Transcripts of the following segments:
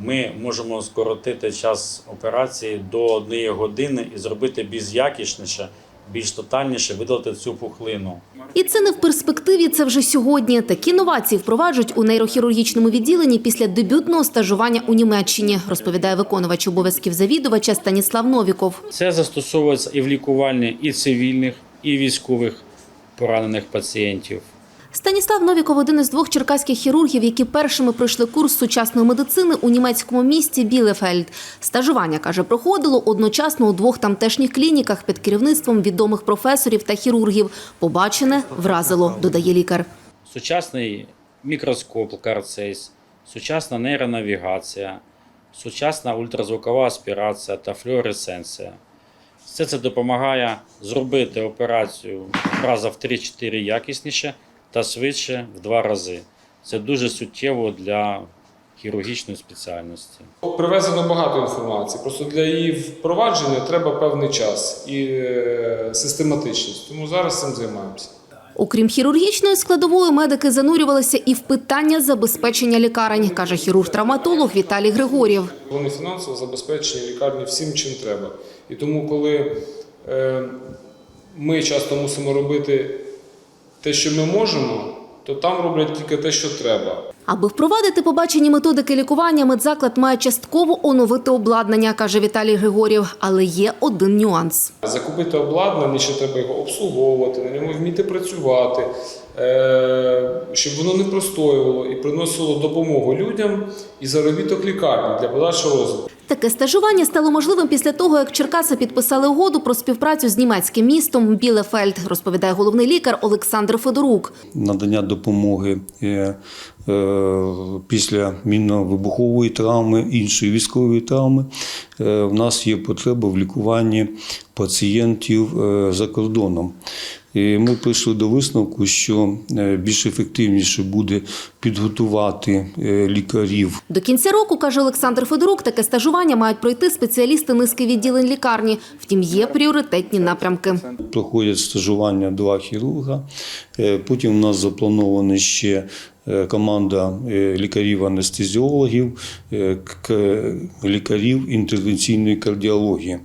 ми можемо скоротити час операції до однієї години і зробити більш якісніше, більш тотальніше, видалити цю пухлину. І це не в перспективі, це вже сьогодні. Такі новації впроваджують у нейрохірургічному відділенні після дебютного стажування у Німеччині, розповідає виконувач обов'язків завідувача Станіслав Новіков. Це застосовується і в лікуванні і цивільних, і військових поранених пацієнтів. Станіслав Новіков – один із двох черкаських хірургів, які першими пройшли курс сучасної медицини у німецькому місті Білефельд. Стажування, каже, проходило одночасно у двох тамтешніх клініках під керівництвом відомих професорів та хірургів. Побачене вразило, додає лікар. Сучасний мікроскоп Карцейс, сучасна нейронавігація, сучасна ультразвукова аспірація та флюоресценція. Все це допомагає зробити операцію раза в 3-4 якісніше та швидше в 2 рази. Це дуже суттєво для хірургічної спеціальності. Привезено багато інформації. Просто для її впровадження треба певний час і е, систематичність. Тому зараз цим займаємося. Окрім хірургічної складової, медики занурювалися і в питання забезпечення лікарень, каже хірург-травматолог Віталій Григорів. Вони фінансово забезпечені лікарні всім, чим треба. І тому, коли е, ми часто мусимо робити те, що ми можемо, то там роблять тільки те, що треба. Аби впровадити побачені методики лікування, медзаклад має частково оновити обладнання, каже Віталій Григорів. Але є один нюанс. Закупити обладнання, ще треба його обслуговувати, на ньому вміти працювати, е, щоб воно не простоювало і приносило допомогу людям і заробіток лікарні для подальшого розвитку. Таке стажування стало можливим після того, як Черкаси підписали угоду про співпрацю з німецьким містом Білефельд, розповідає головний лікар Олександр Федорук. надання допомоги е, після мінно-вибухової травми, іншої військової травми. Е, В нас є потреба в лікуванні пацієнтів е, за кордоном. І ми прийшли до висновку, що е, більш ефективніше буде підготувати е, лікарів До кінця року, каже Олександр Федорук, таке стажування мають пройти спеціалісти низки відділень лікарні. Втім, є пріоритетні напрямки. проходять стажування два хірурга. Е, Потім у нас запланована ще е, команда е, лікарів-анестезіологів, е, лікарів інтервенційної кардіології.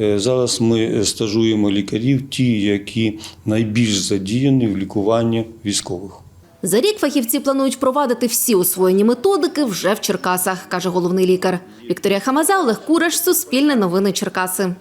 Е, Зараз ми стажуємо лікарів, ті, які найбільш задіяні в лікуванні військових. За рік фахівці планують впровадити всі освоєні методики вже в Черкасах, каже головний лікар. Вікторія Хамаза, Олег Кураш, Суспільне новини Черкаси.